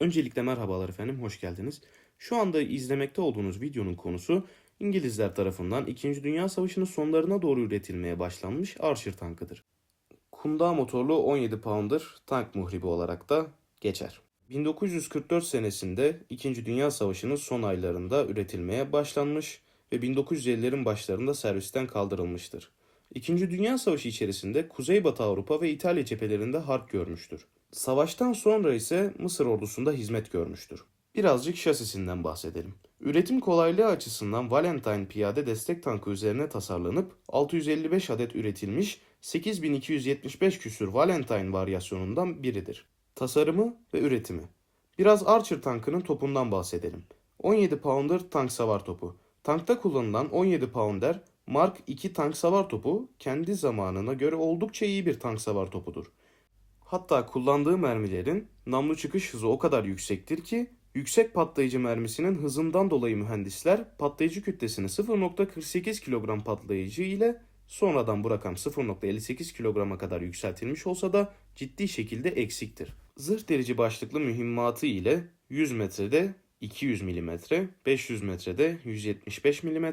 Öncelikle merhabalar efendim, hoş geldiniz. Şu anda izlemekte olduğunuz videonun konusu İngilizler tarafından 2. Dünya Savaşı'nın sonlarına doğru üretilmeye başlanmış Archer tankıdır. Kundağı motorlu 17 pounder tank muhribi olarak da geçer. 1944 senesinde 2. Dünya Savaşı'nın son aylarında üretilmeye başlanmış ve 1950'lerin başlarında servisten kaldırılmıştır. İkinci Dünya Savaşı içerisinde Kuzeybatı Avrupa ve İtalya cephelerinde harp görmüştür. Savaştan sonra ise Mısır ordusunda hizmet görmüştür. Birazcık şasisinden bahsedelim. Üretim kolaylığı açısından Valentine piyade destek tankı üzerine tasarlanıp 655 adet üretilmiş 8275 küsür Valentine varyasyonundan biridir. Tasarımı ve üretimi. Biraz Archer tankının topundan bahsedelim. 17 pounder tank savar topu. Tankta kullanılan 17 pounder Mark II tank savar topu kendi zamanına göre oldukça iyi bir tank savar topudur. Hatta kullandığı mermilerin namlu çıkış hızı o kadar yüksektir ki yüksek patlayıcı mermisinin hızından dolayı mühendisler patlayıcı kütlesini 0.48 kilogram patlayıcı ile sonradan bu rakam 0.58 kilograma kadar yükseltilmiş olsa da ciddi şekilde eksiktir. Zırh derici başlıklı mühimmatı ile 100 metrede 200 mm, 500 metrede 175 mm,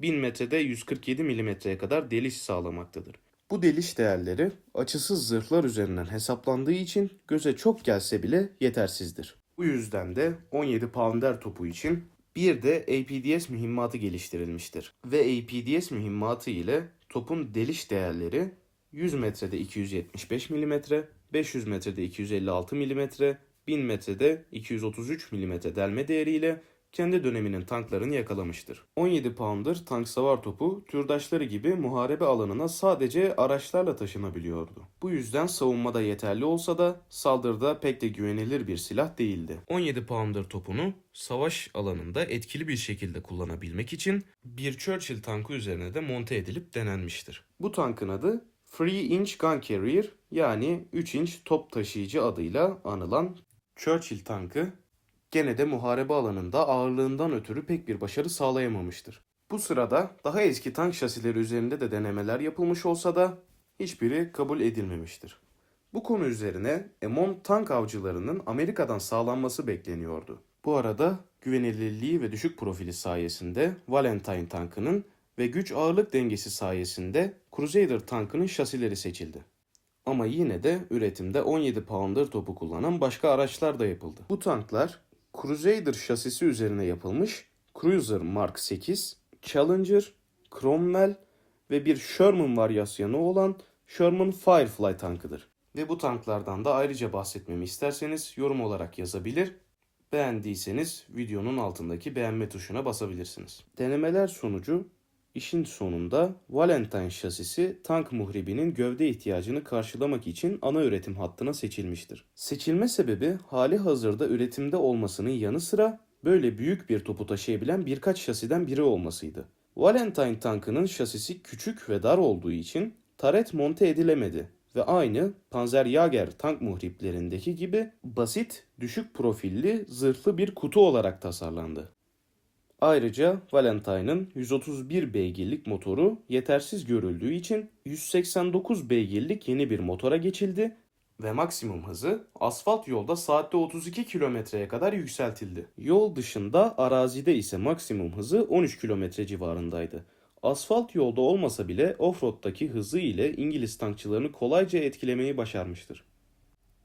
1000 metrede 147 mm'ye kadar deliş sağlamaktadır. Bu deliş değerleri açısız zırhlar üzerinden hesaplandığı için göze çok gelse bile yetersizdir. Bu yüzden de 17 pounder topu için bir de APDS mühimmatı geliştirilmiştir. Ve APDS mühimmatı ile topun deliş değerleri 100 metrede 275 mm, 500 metrede 256 mm, 1000 metrede 233 mm delme değeriyle kendi döneminin tanklarını yakalamıştır. 17 pounder tank savar topu türdaşları gibi muharebe alanına sadece araçlarla taşınabiliyordu. Bu yüzden savunmada yeterli olsa da saldırıda pek de güvenilir bir silah değildi. 17 pounder topunu savaş alanında etkili bir şekilde kullanabilmek için bir Churchill tankı üzerine de monte edilip denenmiştir. Bu tankın adı Three Inch Gun Carrier yani 3 inç top taşıyıcı adıyla anılan Churchill tankı gene de muharebe alanında ağırlığından ötürü pek bir başarı sağlayamamıştır. Bu sırada daha eski tank şasileri üzerinde de denemeler yapılmış olsa da hiçbiri kabul edilmemiştir. Bu konu üzerine M10 tank avcılarının Amerika'dan sağlanması bekleniyordu. Bu arada güvenilirliği ve düşük profili sayesinde Valentine tankının ve güç ağırlık dengesi sayesinde Crusader tankının şasileri seçildi. Ama yine de üretimde 17 pounder topu kullanan başka araçlar da yapıldı. Bu tanklar Crusader şasisi üzerine yapılmış Cruiser Mark 8, Challenger, Cromwell ve bir Sherman varyasyonu olan Sherman Firefly tankıdır. Ve bu tanklardan da ayrıca bahsetmemi isterseniz yorum olarak yazabilir. Beğendiyseniz videonun altındaki beğenme tuşuna basabilirsiniz. Denemeler sonucu işin sonunda Valentine şasisi tank muhribinin gövde ihtiyacını karşılamak için ana üretim hattına seçilmiştir. Seçilme sebebi hali hazırda üretimde olmasının yanı sıra böyle büyük bir topu taşıyabilen birkaç şasiden biri olmasıydı. Valentine tankının şasisi küçük ve dar olduğu için taret monte edilemedi ve aynı Panzerjäger tank muhriplerindeki gibi basit, düşük profilli, zırhlı bir kutu olarak tasarlandı. Ayrıca Valentine'ın 131 beygirlik motoru yetersiz görüldüğü için 189 beygirlik yeni bir motora geçildi ve maksimum hızı asfalt yolda saatte 32 kilometreye kadar yükseltildi. Yol dışında arazide ise maksimum hızı 13 kilometre civarındaydı. Asfalt yolda olmasa bile offroad'daki hızı ile İngiliz tankçılarını kolayca etkilemeyi başarmıştır.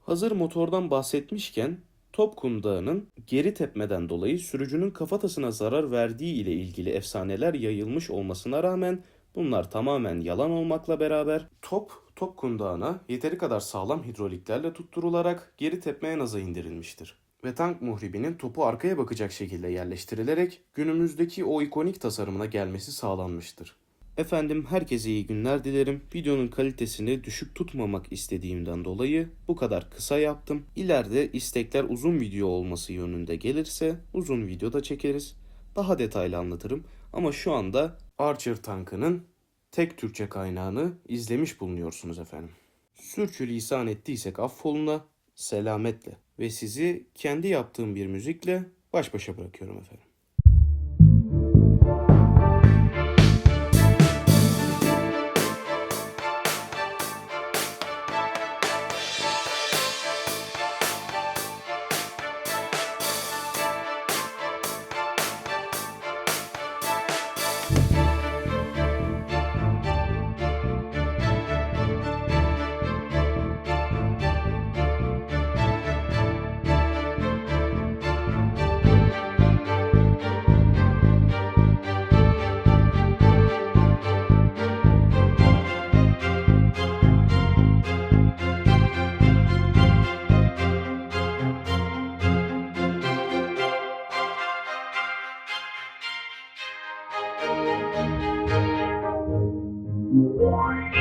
Hazır motordan bahsetmişken Top kundağının geri tepmeden dolayı sürücünün kafatasına zarar verdiği ile ilgili efsaneler yayılmış olmasına rağmen bunlar tamamen yalan olmakla beraber top top kundağına yeteri kadar sağlam hidroliklerle tutturularak geri tepmeye naza indirilmiştir. Ve tank muhribinin topu arkaya bakacak şekilde yerleştirilerek günümüzdeki o ikonik tasarımına gelmesi sağlanmıştır. Efendim herkese iyi günler dilerim. Videonun kalitesini düşük tutmamak istediğimden dolayı bu kadar kısa yaptım. İleride istekler uzun video olması yönünde gelirse uzun video da çekeriz. Daha detaylı anlatırım. Ama şu anda Archer tankının tek Türkçe kaynağını izlemiş bulunuyorsunuz efendim. Sürçülisan ettiysek affoluna selametle ve sizi kendi yaptığım bir müzikle baş başa bırakıyorum efendim. Bye.